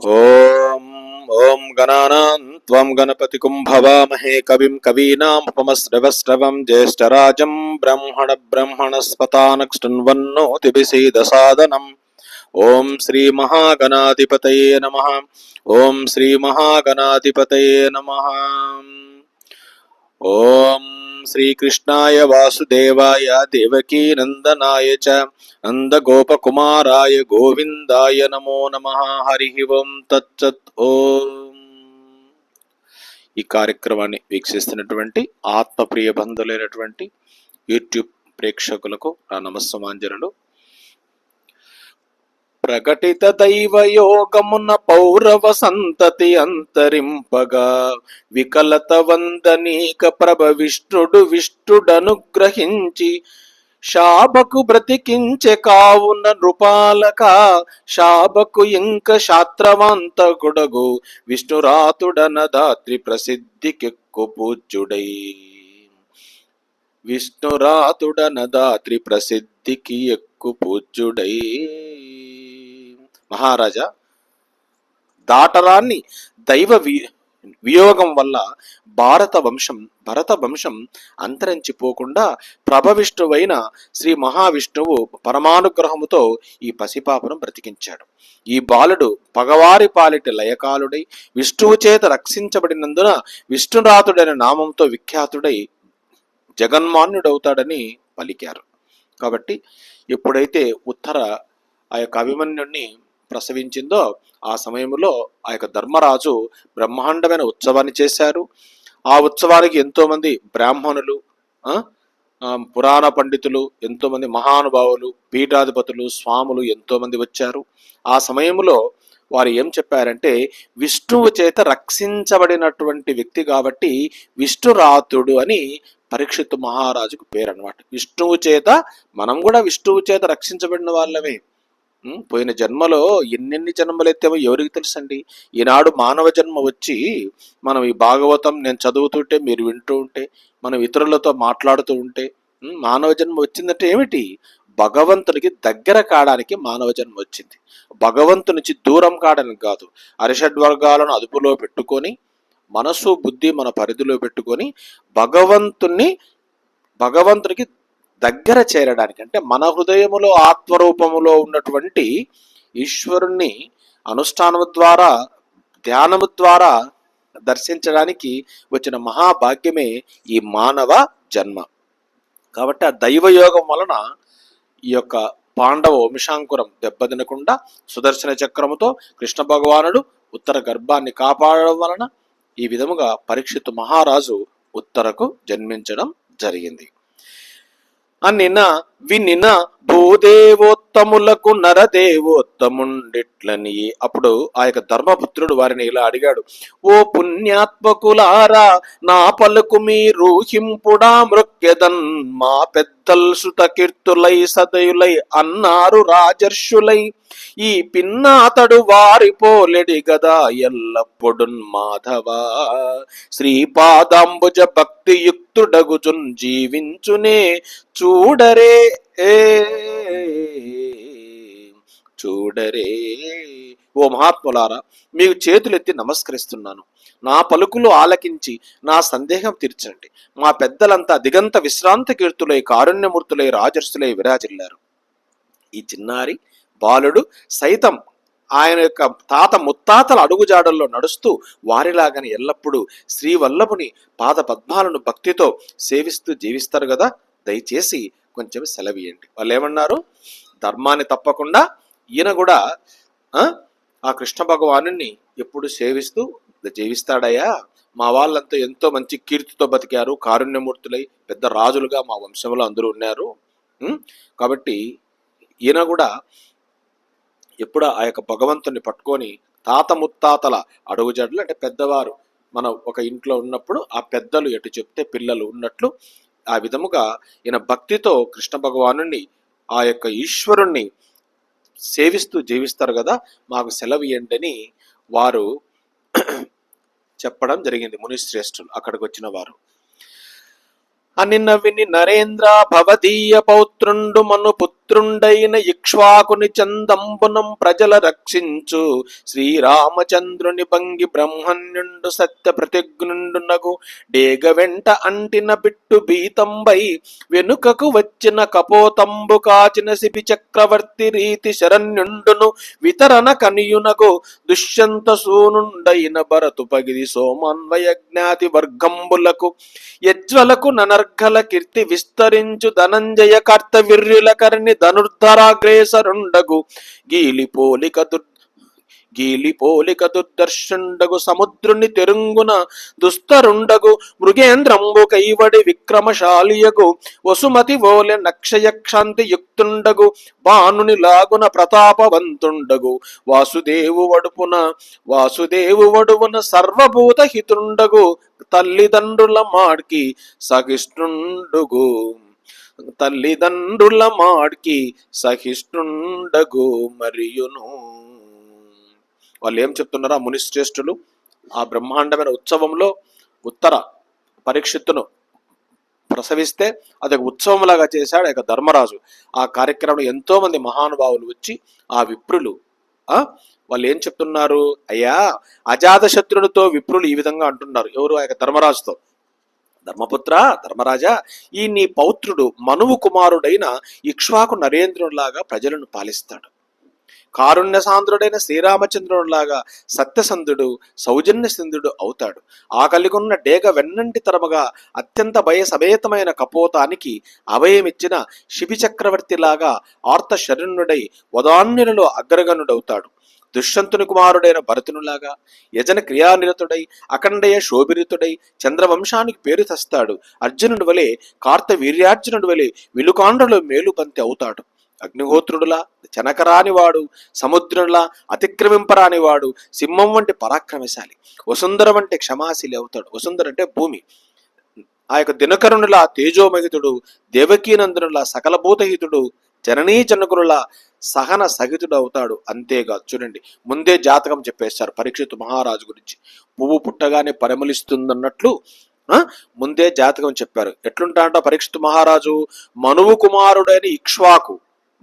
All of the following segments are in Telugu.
ఓం ఓం గణానాం త్వం గణపతికుం భవామహే కవిం కవీనాముపమశ్రవశ్రవం జ్యేష్ఠరాజం బ్రహ్మణ బ్రహ్మణస్పతానక్షృణ్వన్నోతిభిసీదసాదనం ఓం శ్రీ మహాగణాధిపతయే నమ. ఓం శ్రీ మహాగణాధిపతయే నమ. ఓం శ్రీకృష్ణాయ వాసుదేవాయ దేవకీ నందనాయ చ నందగోపకుమారాయ గోవిందాయ నమో నమ హరి ఓం తచ్చత్ ఓం ఈ కార్యక్రమాన్ని వీక్షిస్తున్నటువంటి ఆత్మప్రియ బంధులైనటువంటి యూట్యూబ్ ప్రేక్షకులకు నా నమస్సమాంజనలు. ప్రకటిత దైవ యోగమున పౌరవ సంతతి అంతరింపగా. వికలత వందనీక ప్రభ విష్ణుడు విష్ణుడనుగ్రహించి శాబకు బ్రతికించె కావున నృపాలక. శాబకు ఇంక శాస్త్రవంతకుడగు విష్ణురాతుడన దాత్రి ప్రసిద్ధికెక్కు పూజ్యుడై. విష్ణురాతుడన దాత్రి ప్రసిద్ధికి ఎక్కు పూజ్యుడై. మహారాజా దాటరాన్ని దైవ వి వియోగం వల్ల భారత వంశం భరత వంశం అంతరించిపోకుండా ప్రభవిష్ణువైన శ్రీ మహావిష్ణువు పరమానుగ్రహముతో ఈ పసిపాపను బ్రతికించాడు. ఈ బాలుడు పగవారి పాలిటి లయకాలుడై విష్ణువు చేత రక్షించబడినందున విష్ణురాతుడైన నామంతో విఖ్యాతుడై జగన్మాన్యుడవుతాడని పలికారు. కాబట్టి ఎప్పుడైతే ఉత్తర ఆ యొక్క అభిమన్యుణ్ణి ప్రసవించిందో ఆ సమయంలో ఆ యొక్క ధర్మరాజు బ్రహ్మాండమైన ఉత్సవాన్ని చేశారు. ఆ ఉత్సవానికి ఎంతోమంది బ్రాహ్మణులు పురాణ పండితులు ఎంతోమంది మహానుభావులు పీఠాధిపతులు స్వాములు ఎంతోమంది వచ్చారు. ఆ సమయంలో వారు ఏం చెప్పారంటే విష్ణువు చేత రక్షించబడినటువంటి వ్యక్తి కాబట్టి విష్ణురాతుడు అని పరీక్షిత్ మహారాజుకు పేరు అనమాట విష్ణువు చేత మనం కూడా విష్ణువు చేత రక్షించబడిన వాళ్ళమే. పోయిన జన్మలో ఎన్నెన్ని జన్మలు ఎత్తామో ఎవరికి తెలుసండి? ఈనాడు మానవ జన్మ వచ్చి మనం ఈ భాగవతం నేను చదువుతుంటే మీరు వింటూ ఉంటే మనం ఇతరులతో మాట్లాడుతూ ఉంటే మానవ జన్మ వచ్చిందంటే ఏమిటి? భగవంతునికి దగ్గర కావడానికి మానవ జన్మ వచ్చింది. భగవంతు నుంచి దూరం కావడానికి కాదు. అరిషడ్ వర్గాలను అదుపులో పెట్టుకొని మనసు బుద్ధి మన పరిధిలో పెట్టుకొని భగవంతుణ్ణి భగవంతునికి దగ్గర చేరడానికి అంటే మన హృదయములో ఆత్మరూపములో ఉన్నటువంటి ఈశ్వరుణ్ణి అనుష్ఠానము ద్వారా ధ్యానము ద్వారా దర్శించడానికి వచ్చిన మహాభాగ్యమే ఈ మానవ జన్మ. కాబట్టి ఆ దైవయోగం వలన ఈ యొక్క పాండవ వంశాంకురం దెబ్బతినకుండా సుదర్శన చక్రముతో కృష్ణ భగవానుడు ఉత్తర గర్భాన్ని కాపాడడం వలన ఈ విధముగా పరీక్షిత్ మహారాజు ఉత్తరకు జన్మించడం జరిగింది. అనిన వినిన భూదేవోత్తములకు నరదేవోత్తముండిట్లని. అప్పుడు ఆ యొక్క ధర్మపుత్రుడు వారిని ఇలా అడిగాడు ఓ పుణ్యాత్మకులారా నా పలుకు మీరు హింపుడా మృక్యదన్ మా పెద్దల్ సుత కీర్తులై సదయులై అన్నారు రాజర్షులై. ఈ పిన్నాతడు వారి పోలెడి గదా ఎల్లప్పుడు మాధవ. శ్రీపాదాంబుజ భక్తియుక్తుడగుజున్ జీవించునే చూడరే చూడరే. ఓ మహాత్ములారా మీకు చేతులెత్తి నమస్కరిస్తున్నాను. నా పలుకులు ఆలకించి నా సందేహం తీర్చండి. మా పెద్దలంతా దిగంత విశ్రాంత కీర్తులై కారుణ్యమూర్తులై రాజర్సులై విరాజిల్లారు. ఈ చిన్నారి బాలుడు సైతం ఆయన యొక్క తాత ముత్తాతల అడుగుజాడల్లో నడుస్తూ వారిలాగని ఎల్లప్పుడూ శ్రీవల్లభుని పాద పద్మాలను భక్తితో సేవిస్తూ జీవిస్తారు కదా దయచేసి కొంచెం సెలవియండి వాళ్ళు ఏమన్నారు ధర్మాన్ని తప్పకుండా ఈయన కూడా ఆ, కృష్ణ భగవాను ఎప్పుడు సేవిస్తూ జీవిస్తాడయ్యా. మా వాళ్ళంతా ఎంతో మంచి కీర్తితో బతికారు కారుణ్యమూర్తులై పెద్ద రాజులుగా మా వంశంలో అందరూ ఉన్నారు. కాబట్టి ఈయన కూడా ఎప్పుడు ఆ యొక్క భగవంతుని పట్టుకొని తాత ముత్తాతల అడుగుజాడలు అంటే పెద్దవారు మనం ఒక ఇంట్లో ఉన్నప్పుడు ఆ పెద్దలు ఎటు చెప్తే పిల్లలు ఉన్నట్లు ఆ విధముగా ఈయన భక్తితో కృష్ణ భగవాను ఆ యొక్క ఈశ్వరుణ్ణి సేవిస్తూ జీవిస్తారు కదా మాకు సెలవు ఇవ్వండి అని వారు చెప్పడం జరిగింది మునిశ్రేష్ఠులు అక్కడికి వచ్చిన వారు. అని నరేంద్ర భవదీయ పౌత్రుండు మను పుత్ర పుత్రుండైన ఇక్ష్వాకుని చందంబునం ప్రజల రక్షించు. శ్రీరామచంద్రుని భంగి బ్రహ్మణ్యుండు సత్య ప్రతిజ్ఞుండునగు డేగ వెంట అంటిన బిట్టు బీతంబై వెనుకకు వచ్చిన కపోతంబు కాచిన శిబి చక్రవర్తి రీతి శరణ్యుండును వితరణ కనియునగు. దుష్యంత సూనుండైన భరతు పగిది సోమాన్వయ జ్ఞాతి వర్గంబులకు యజ్వలకు ననర్ఘల కీర్తి విస్తరించు. ధనంజయ కర్తవీర్యుల కర్ణి ధనుర్ధరాగ్రేసరుండగు గీలి పోలిక దుర్ గీలి పోలిక దుర్దర్శుండగు సముద్రుని తెరుంగున దుస్తరుండగు మృగేంద్రంబు కైవడి విక్రమశాలియగు వసుమతి ఓలె నక్షయక్షాంతి యుక్తుండగు బాణుని లాగున ప్రతాపవంతుండగు వాసుదేవు వడుపున వాసుదేవు వడువున సర్వభూత హితుండగు తల్లిదండ్రుల మాడ్కి సగిష్ణుండుగు తల్లిదండ్రుల మాడ్కి సహిష్ణుండగు మరియును. వాళ్ళు ఏం చెప్తున్నారా ఆ మునిశ్రేష్ఠులు ఆ బ్రహ్మాండమైన ఉత్సవంలో ఉత్తర పరీక్షిత్తును ప్రసవిస్తే అది ఒక ఉత్సవంలాగా చేశాడు ఆ యొక్క ధర్మరాజు. ఆ కార్యక్రమంలో ఎంతో మంది మహానుభావులు వచ్చి ఆ విప్రులు ఆ వాళ్ళు ఏం చెప్తున్నారు? అయ్యా అజాత శత్రులతో విప్రులు ఈ విధంగా అంటున్నారు. ఎవరు? ఆ యొక్క ధర్మరాజుతో. ధర్మపుత్ర ధర్మరాజా ఈ నీ పౌత్రుడు మనువు కుమారుడైన ఇక్ష్వాకు నరేంద్రునిలాగా ప్రజలను పాలిస్తాడు. కారుణ్య సాంద్రుడైన శ్రీరామచంద్రునిలాగా సత్యసంధుడు సౌజన్య సింధుడు అవుతాడు. ఆ కలిగున్న డేగ వెన్నంటి తరముగా అత్యంత భయ సమేతమైన కపోతానికి అభయమిచ్చిన శిబి చక్రవర్తిలాగా ఆర్త శరణుడై వదాన్యులలో అగ్రగణుడవుతాడు. దుష్యంతుని కుమారుడైన భరతునిలాగా యజన క్రియానిరతుడై అఖండయ శోభిరితుడై చంద్రవంశానికి పేరు తెస్తాడు. అర్జునుడి వలె కార్త వీర్యార్జునుడి వలె విలుకాండ్రలో మేలుబంతి అవుతాడు. అగ్నిహోత్రుడులా చనకరానివాడు సముద్రులా అతిక్రమింపరానివాడు సింహం వంటి పరాక్రమశాలి వసుంధర వంటి క్షమాశీలి అవుతాడు. వసుంధర అంటే భూమి. ఆ యొక్క దినకరుణుల తేజోమహితుడు దేవకీనందనుల సకలభూతహితుడు జననీ జనకుల సహన సహితుడు అవుతాడు అంతేకాదు చూడండి ముందే జాతకం చెప్పేశారు పరీక్షిత్ మహారాజు గురించి. పువ్వు పుట్టగానే పరిమళిస్తుందన్నట్లు ముందే జాతకం చెప్పారు. ఎట్లుంటాడంట పరీక్షిత్ మహారాజు? మనువు కుమారుడైన ఇక్ష్వాకు.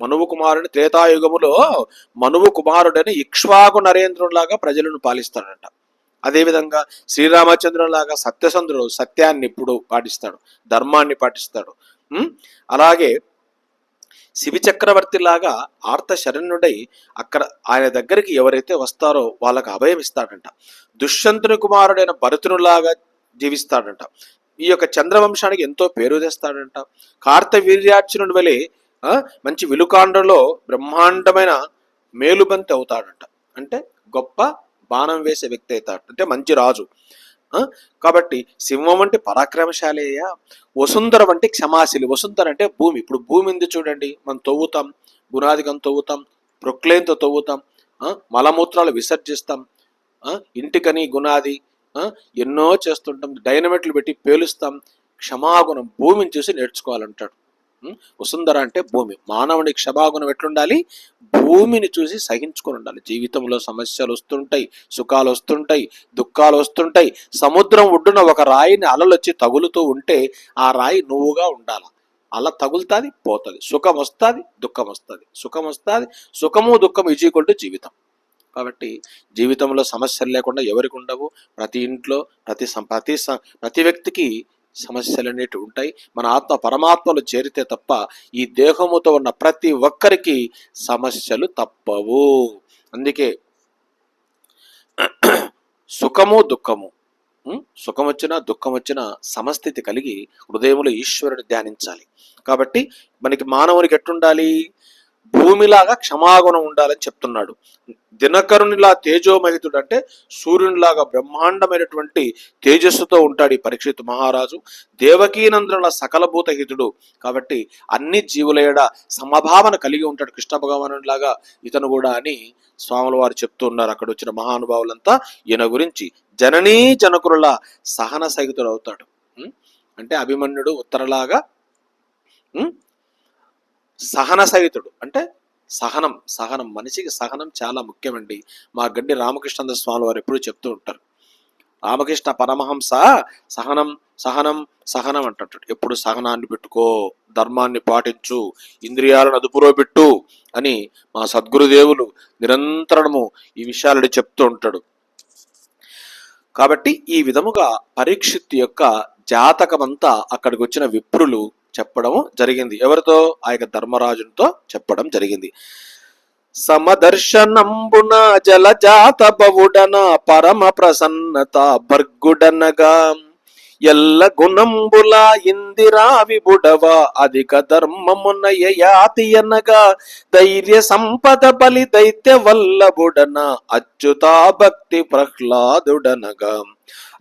మనువు కుమారుని త్రేతాయుగములో మనువు కుమారుడైన ఇక్ష్వాకు నరేంద్రులాగా ప్రజలను పాలిస్తాడంట. అదేవిధంగా శ్రీరామచంద్రులాగా సత్యసంధుడు సత్యాన్ని ఇప్పుడు పాటిస్తాడు ధర్మాన్ని పాటిస్తాడు. అలాగే శివిచక్రవర్తిలాగా చక్రవర్తి ఆర్త శరణ్యుడై అక్కడ ఆయన దగ్గరికి ఎవరైతే వస్తారో వాళ్ళకు అభయం ఇస్తాడంట. దుష్యంతుని కుమారుడైన భరతునిలాగా జీవిస్తాడంట. ఈ యొక్క చంద్రవంశానికి ఎంతో పేరు తెస్తాడంట. కార్తవీర్యార్జునుడి వలె మంచి విలుకాండలో బ్రహ్మాండమైన మేలుబంతి అవుతాడంట. అంటే గొప్ప బాణం వేసే వ్యక్తి అవుతాడు. అంటే మంచి రాజు. కాబట్టి సింహం వంటి పరాక్రమశాలేయ? వసుంధర వంటి క్షమాశీలి. వసుంధర అంటే భూమి. ఇప్పుడు భూమి ఉంది చూడండి. మనం తవ్వుతాం. గుణాధికం తవ్వుతాం. ప్రొక్లేన్తో తవ్వుతాం. మలమూత్రాలు విసర్జిస్తాం. ఇంటికని గుణాది. ఎన్నో చేస్తుంటాం. డైనమెట్లు పెట్టి పేలుస్తాం. క్షమాగుణం భూమిని చూసి నేర్చుకోవాలంటాడు. వసుంధర అంటే భూమి. మానవుని క్షభాగుణం ఎట్లుండాలి? భూమిని చూసి సహించుకొని ఉండాలి. జీవితంలో సమస్యలు వస్తుంటాయి సుఖాలు వస్తుంటాయి దుఃఖాలు వస్తుంటాయి. సముద్రం ఒడ్డున ఒక రాయిని అలలు వచ్చి తగులుతూ ఉంటే ఆ రాయి నువ్వుగా ఉండాలి. అలా తగులుతుంది పోతుంది. సుఖం వస్తుంది దుఃఖం వస్తుంది. సుఖం వస్తుంది సుఖము దుఃఖం ఈజీకొల్టు జీవితం. కాబట్టి జీవితంలో సమస్యలు లేకుండా ఎవరికి ఉండవు? ప్రతి ఇంట్లో ప్రతి సం- ప్రతి ప్రతి వ్యక్తికి సమస్యలు అనేటివి ఉంటాయి. మన ఆత్మ పరమాత్మలు చేరితే తప్ప ఈ దేహముతో ఉన్న ప్రతి ఒక్కరికి సమస్యలు తప్పవు. అందుకే సుఖము దుఃఖము. సుఖం వచ్చినా దుఃఖం వచ్చినా సమస్థితి కలిగి హృదయంలో ఈశ్వరుని ధ్యానించాలి. కాబట్టి మనకి మానవునికి ఎట్టుండాలి భూమిలాగా క్షమాగుణం ఉండాలని చెప్తున్నాడు. దినకరునిలా తేజోమహితుడు అంటే సూర్యునిలాగా బ్రహ్మాండమైనటువంటి తేజస్సుతో ఉంటాడు ఈ పరీక్షిత్ మహారాజు. దేవకీనంద్రుల సకలభూత హితుడు కాబట్టి అన్ని జీవులయడ సమభావన కలిగి ఉంటాడు కృష్ణ భగవానులాగా ఇతను కూడా అని స్వాముల వారు చెప్తూ ఉన్నారు. అక్కడ వచ్చిన మహానుభావులంతా ఈయన గురించి జననీ జనకుల సహన సహితుడు అవుతాడు అంటే అభిమన్యుడు ఉత్తరలాగా సహన సహితుడు. అంటే సహనం సహనం. మనిషికి సహనం చాలా ముఖ్యమండి. మా గడ్డి రామకృష్ణ స్వామి వారు ఎప్పుడూ చెప్తూ ఉంటారు. రామకృష్ణ పరమహంస సహనం సహనం సహనం అంటుంటాడు. ఎప్పుడు సహనాన్ని పెట్టుకో ధర్మాన్ని పాటించు ఇంద్రియాలను అదుపులో పెట్టు అని మా సద్గురుదేవులు నిరంతరము ఈ విషయాలను చెప్తూ ఉంటాడు. కాబట్టి ఈ విధముగా పరీక్షిత్ యొక్క జాతకమంతా అక్కడికి వచ్చిన విప్రులు చెప్పడం జరిగింది. ఎవరితో? ఆ యొక్క ధర్మరాజునితో చెప్పడం జరిగింది. సమదర్శనంబున జలజాత బవుడన పరమ ప్రసన్నత భర్గుడనగా ఎల్ల గుణంబుల ఇందిరా విబుడవ అధిక ధర్మమున యయాతి అనగా ధైర్య సంపద బలి దైత్య వల్లభుడన అచ్యుతా భక్తి ప్రహ్లాదుడనగా.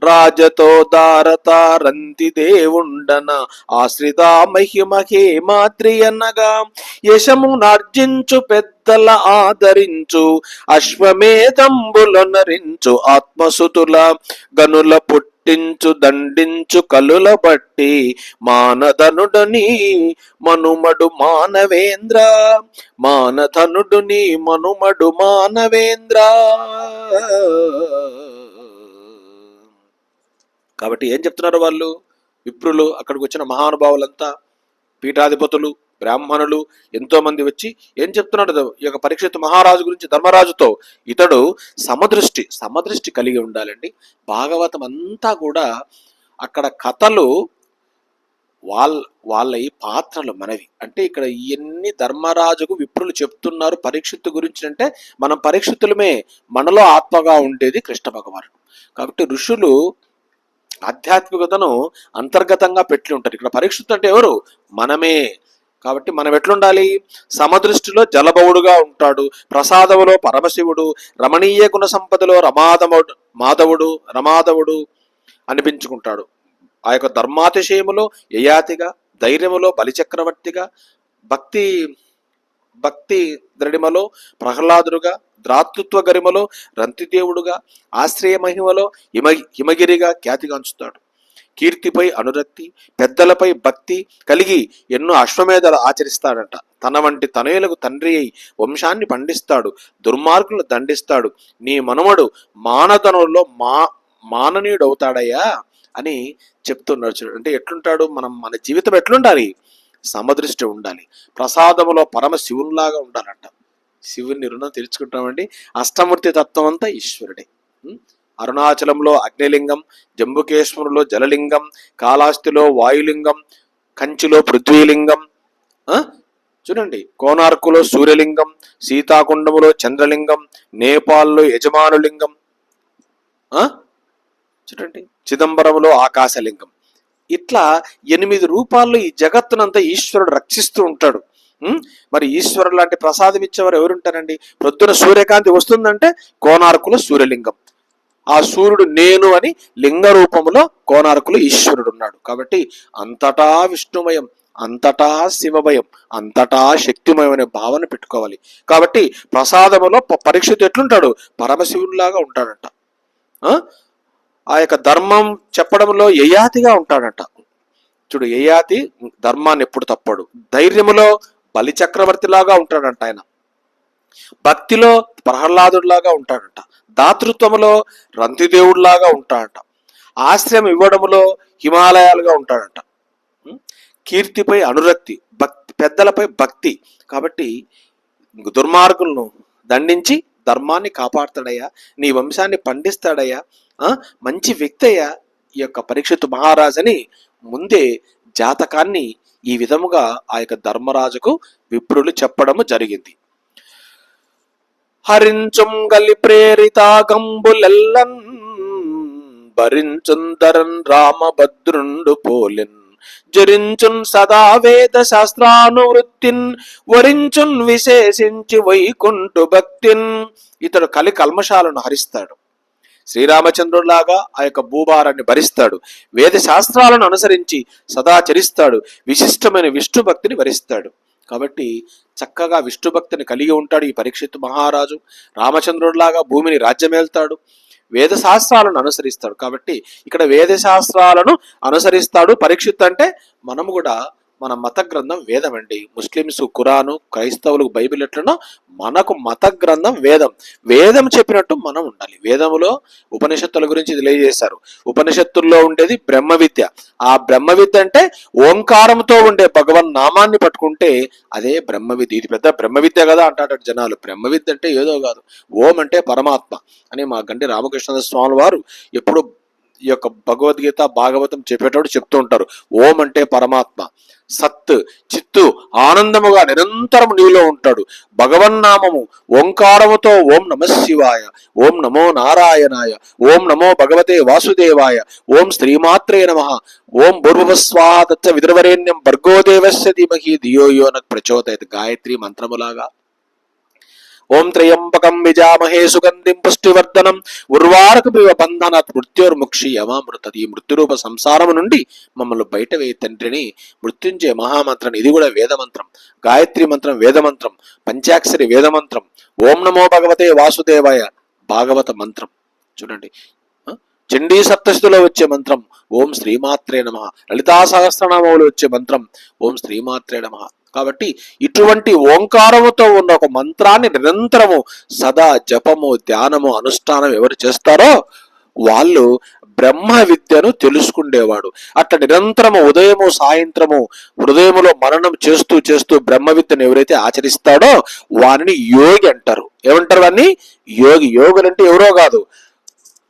రాజతో దారత రంతి దేవుండన ఆశ్రిత మహిమ హేమాద్రి అనగా యశము నార్జించు పెద్దల ఆదరించు అశ్వమేధంబులనరించు ఆత్మసుతుల గనుల పుట్టించు దండించు కలుల బట్టి మానధనుడని మనుమడు మానవేంద్ర. మానధనుడుని మనుమడు మానవేంద్ర. కాబట్టి ఏం చెప్తున్నారు వాళ్ళు? విప్రులు అక్కడికి వచ్చిన మహానుభావులంతా పీఠాధిపతులు బ్రాహ్మణులు ఎంతో మంది వచ్చి ఏం చెప్తున్నాడు? ఈ యొక్క పరీక్షిత్ మహారాజు గురించి ధర్మరాజుతో ఇతడు సమదృష్టి సమదృష్టి కలిగి ఉండాలండి. భాగవతం అంతా కూడా అక్కడ కథలు వాళ్ళ వాళ్ళ ఈ పాత్రలు మనవి. అంటే ఇక్కడ ఇవన్నీ ధర్మరాజుకు విప్రులు చెప్తున్నారు పరీక్షిత్తు గురించి అంటే మనం పరీక్షితులమే మనలో ఆత్మగా ఉండేది కృష్ణ భగవానుడు. కాబట్టి ఋషులు ఆధ్యాత్మికతను అంతర్గతంగా పెట్టి ఉంటారు. ఇక్కడ పరీక్షిత్తు అంటే ఎవరు? మనమే. కాబట్టి మనం ఎట్లుండాలి? సమదృష్టిలో జలబవుడుగా ఉంటాడు. ప్రసాదములో పరమశివుడు రమణీయ గుణ సంపదలో రమాదముడు మాధవుడు రమాధవుడు అనిపించుకుంటాడు. ఆ యొక్క ధర్మాతిశయములో యయాతిగా ధైర్యములో బలిచక్రవర్తిగా భక్తి భక్తి ద్రడిమలో ప్రహ్లాదుడుగా ద్రాతృత్వ గరిమలో రంతిదేవుడుగా ఆశ్రయ మహిమలో హిమ హిమగిరిగా ఖ్యాతిగాంచుతాడు. కీర్తిపై అనురక్తి పెద్దలపై భక్తి కలిగి ఎన్నో అశ్వమేధాలు ఆచరిస్తాడట. తన వంటి తనయులకు తండ్రి అయి వంశాన్ని పండిస్తాడు దుర్మార్గులను దండిస్తాడు. నీ మనుమడు మానధనుల్లో మా మాననీయుడవుతాడయ్యా అని చెప్తున్నాడు చూడు అంటే ఎట్లుంటాడు? మనం మన జీవితం ఎట్లుండాలి? సమదృష్టి ఉండాలి. ప్రసాదములో పరమ శివునిలాగా ఉండాలంట. శివుని రుణం తెలుసుకుంటామండి అష్టమూర్తి తత్వం అంతా ఈశ్వరుడే. అరుణాచలంలో అగ్నిలింగం జంబుకేశ్వరంలో జలలింగం కాళాస్తిలో వాయులింగం కంచిలో పృథ్వీలింగం చూడండి కోనార్కులో సూర్యలింగం సీతాకుండములో చంద్రలింగం నేపాల్లో యజమానులింగం చూడండి చిదంబరంలో ఆకాశలింగం. ఇట్లా ఎనిమిది రూపాల్లో ఈ జగత్తునంతా ఈశ్వరుడు రక్షిస్తూ ఉంటాడు. మరి ఈశ్వరుడు లాంటి ప్రసాదం ఇచ్చేవారు ఎవరుంటారండి? ప్రొద్దున సూర్యకాంతి వస్తుందంటే కోనార్కులో సూర్యలింగం. ఆ సూర్యుడు నేను అని లింగ రూపంలో కోనార్కులు ఈశ్వరుడు ఉన్నాడు. కాబట్టి అంతటా విష్ణుమయం అంతటా శివమయం అంతటా శక్తిమయం అనే భావన పెట్టుకోవాలి. కాబట్టి ప్రసాదములో ప- పరీక్షితు ఎట్లుంటాడు? పరమశివుడిలాగా ఉంటాడంట. ఆ? ఆ యొక్క ధర్మం చెప్పడంలో యయాతిగా ఉంటాడంట. చూడు యయాతి ధర్మాన్ని ఎప్పుడు తప్పడు. ధైర్యములో బలి చక్రవర్తిలాగా ఉంటాడంట ఆయన. భక్తిలో ప్రహ్లాదుడిలాగా ఉంటాడంట. దాతృత్వంలో రంతిదేవుడిలాగా ఉంటాడట. ఆశ్రయం ఇవ్వడములో హిమాలయాలుగా ఉంటాడట. కీర్తిపై అనురక్తి భక్తి పెద్దలపై భక్తి కాబట్టి దుర్మార్గులను దండించి ధర్మాన్ని కాపాడుతాడయ్యా నీ వంశాన్ని పండిస్తాడయ్యా మంచి వ్యక్తి అయ్యా ఈ యొక్క పరీక్షితు మహారాజని ముందే జాతకాన్ని ఈ విధముగా ఆ యొక్క ధర్మరాజుకు విప్రులు చెప్పడము జరిగింది. హరించుం గలి ప్రేరితాగంబులెల్లన్ భరించుందరన్ రామభద్రుండు పోలిన్. జరించున్ సదా వేద శాస్త్రానువృత్తిన్ వరించున్ విశేషించి వైకుంఠు భక్తిన్. ఇతడు కలి కల్మశాలను హరిస్తాడు. శ్రీరామచంద్రుడిలాగా ఆ యొక్క భూభారాన్ని భరిస్తాడు. వేద శాస్త్రాలను అనుసరించి సదా చరిస్తాడు. విశిష్టమైన విష్ణు భక్తిని వరిస్తాడు. కాబట్టి చక్కగా విష్ణు భక్తిని కలిగి ఉంటాడు ఈ పరీక్షిత్ మహారాజు. రామచంద్రుడిలాగా భూమిని రాజ్యమేల్తాడు. వేద శాస్త్రాలను అనుసరిస్తాడు. కాబట్టి ఇక్కడ వేద శాస్త్రాలను అనుసరిస్తాడు. పరీక్షిత్ అంటే మనము కూడా మన మత గ్రంథం వేదం అండి. ముస్లిమ్స్ ఖురాను క్రైస్తవులు బైబిల్ ఎట్లనో మనకు మత గ్రంథం వేదం. వేదం చెప్పినట్టు మనం ఉండాలి. వేదములో ఉపనిషత్తుల గురించి తెలియజేశారు. ఉపనిషత్తుల్లో ఉండేది బ్రహ్మ విద్య. ఆ బ్రహ్మ విద్య అంటే ఓంకారంతో ఉండే భగవన్ నామాన్ని పట్టుకుంటే అదే బ్రహ్మ విద్య. ఇది పెద్ద బ్రహ్మ విద్య కదా అంటాడు జనాలు. బ్రహ్మ విద్య అంటే ఏదో కాదు. ఓం అంటే పరమాత్మ అని మా గంటి రామకృష్ణ స్వామి వారు ఎప్పుడు ఈ యొక్క భగవద్గీత భాగవతం చెప్పేటప్పుడు చెప్తూ ఉంటారు. ఓం అంటే పరమాత్మ. సత్ చిత్తు ఆనందముగా నిరంతరం నీలో ఉంటాడు. భగవన్నామము ఓంకారముతో ఓం నమ శివాయ ఓం నమో నారాయణాయ ఓం నమో భగవతే వాసుదేవాయ ఓం శ్రీమాత్రే నమ ఓం భూర్భువస్వాహ విద్రవరేణ్యం భర్గోదేవస్య ధీమహి ధియో యో ప్రచోదయత్ గాయత్రి మంత్రములాగా. ఓం త్రయంబకం విజామహే సుగంధిం పుష్టివర్ధనం. ఉర్వారకమివ బంధనాత్ మృత్యోర్ముక్షి యమామృత ఈ మృత్యురూప సంసారము నుండి మమ్మల్ని బయట తండ్రిని. మృత్యుంజయ మహామంత్రం ఇది కూడా వేదమంత్రం. గాయత్రి మంత్రం వేదమంత్రం. పంచాక్షరి వేదమంత్రం. ఓం నమో భగవతే వాసుదేవాయ భాగవత మంత్రం. చూడండి. చండీ సప్తశతిలో వచ్చే మంత్రం. ఓం శ్రీమాత్రే నమ. లలితా సహస్రనామంలో వచ్చే మంత్రం. ఓం శ్రీమాత్రే నమ. కాబట్టి ఇటువంటి ఓంకారముతో ఉన్న ఒక మంత్రాన్ని నిరంతరము సదా జపము ధ్యానము అనుష్ఠానం ఎవరు చేస్తారో వాళ్ళు బ్రహ్మ విద్యను తెలుసుకుండేవాడు. అట్లా నిరంతరము ఉదయము సాయంత్రము హృదయములో మననం చేస్తూ చేస్తూ బ్రహ్మ విద్యను ఎవరైతే ఆచరిస్తాడో వారిని యోగి అంటారు. ఏమంటారు వారిని? యోగి. యోగులు అంటే ఎవరో కాదు.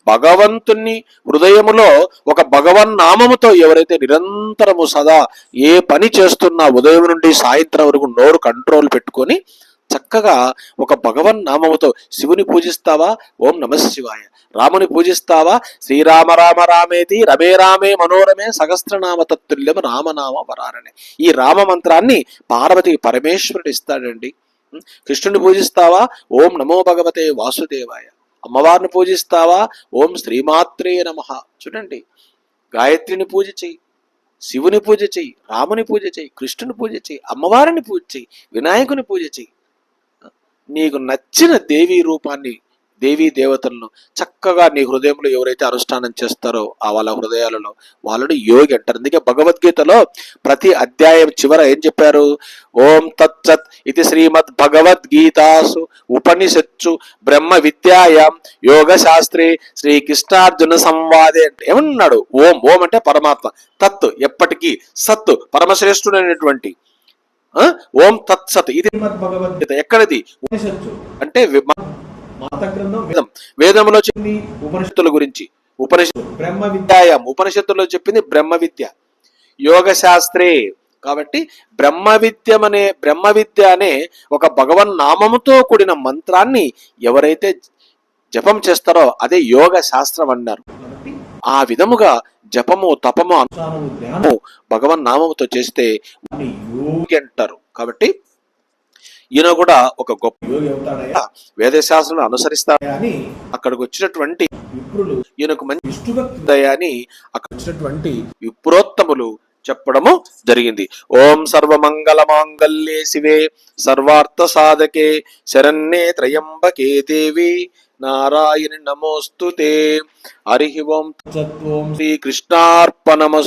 భగవంతుణ్ణి హృదయములో ఒక భగవన్ నామముతో ఎవరైతే నిరంతరము సదా ఏ పని చేస్తున్నా ఉదయం నుండి సాయంత్రం వరకు నోరు కంట్రోల్ పెట్టుకొని చక్కగా ఒక భగవన్ నామముతో శివుని పూజిస్తావా? ఓం నమ శివాయ. రాముని పూజిస్తావా? శ్రీరామ రామ రామేతి రమే రామే మనోరమే సహస్రనామ తత్తుల్యం రామనామ వరారనే. ఈ రామ మంత్రాన్ని పార్వతికి పరమేశ్వరుడు ఇస్తాడండి. కృష్ణుని పూజిస్తావా? ఓం నమో భగవతే వాసుదేవాయ. అమ్మవారిని పూజిస్తావా? ఓం శ్రీమాత్రే నమ. చూడండి గాయత్రిని పూజ చెయ్యి శివుని పూజ చెయ్యి రాముని పూజ చెయ్యి కృష్ణుని పూజ చెయ్యి అమ్మవారిని పూజ చెయ్యి వినాయకుని పూజ చెయ్యి నీకు నచ్చిన దేవీ రూపాన్ని దేవీ దేవతలను చక్కగా నీ హృదయంలో ఎవరైతే అనుష్ఠానం చేస్తారో ఆ వాళ్ళ హృదయాలలో వాళ్ళని యోగి అంటారు. అందుకే భగవద్గీతలో ప్రతి అధ్యాయం చివర ఏం చెప్పారు? ఓం తత్సత్ ఇది శ్రీమద్ భగవద్గీతాసు ఉపనిషత్సు బ్రహ్మ విద్యాయాం యోగ శాస్త్రే శ్రీకృష్ణార్జున సంవాదే అంటే. ఏమన్నాడు? ఓం ఓం అంటే పరమాత్మ. తత్ ఎప్పటికీ సత్ పరమశ్రేష్ఠుడైనటువంటి ఆ? ఓం తత్సత్ ఇది భగవద్గీత ఎక్కడిది? ఉపనిషత్తు అంటే మత గ్రంథం వేదం. వేదంలో చెప్పింది ఉపనిషత్తు ఉపనిషత్తుల గురించి. ఉపనిషత్ బ్రహ్మ విద్య. విద్యాయం ఉపనిషత్తులో చెప్పింది బ్రహ్మ విద్య యోగ శాస్త్రే కాబట్టి బ్రహ్మ విద్యం అనే బ్రహ్మ విద్య అనే ఒక భగవన్ నామముతో కూడిన మంత్రాన్ని ఎవరైతే జపం చేస్తారో అదే యోగ శాస్త్రం అన్నారు ఆ విధముగా జపము తపము ధ్యానము అనుము భగవన్ నామముతో చేస్తే యోగి అంటారు. కాబట్టి ఈయన కూడా ఒక గొప్ప వేదశాస్త్రం అనుసరిస్తారు అని అక్కడికి వచ్చినటువంటి విప్రులు ఈయనకు మంచి దయాన్ని అక్కడ వచ్చినటువంటి విప్రోత్తములు చెప్పడము జరిగింది. ఓం సర్వమంగళ మాంగళ్యే శివే సర్వార్థ సాధకే శరణ్యే త్రయంబకే దేవి నారాయణ నమోస్తుతే. హరి ఓం తత్వం శ్రీకృష్ణార్పణమస్తు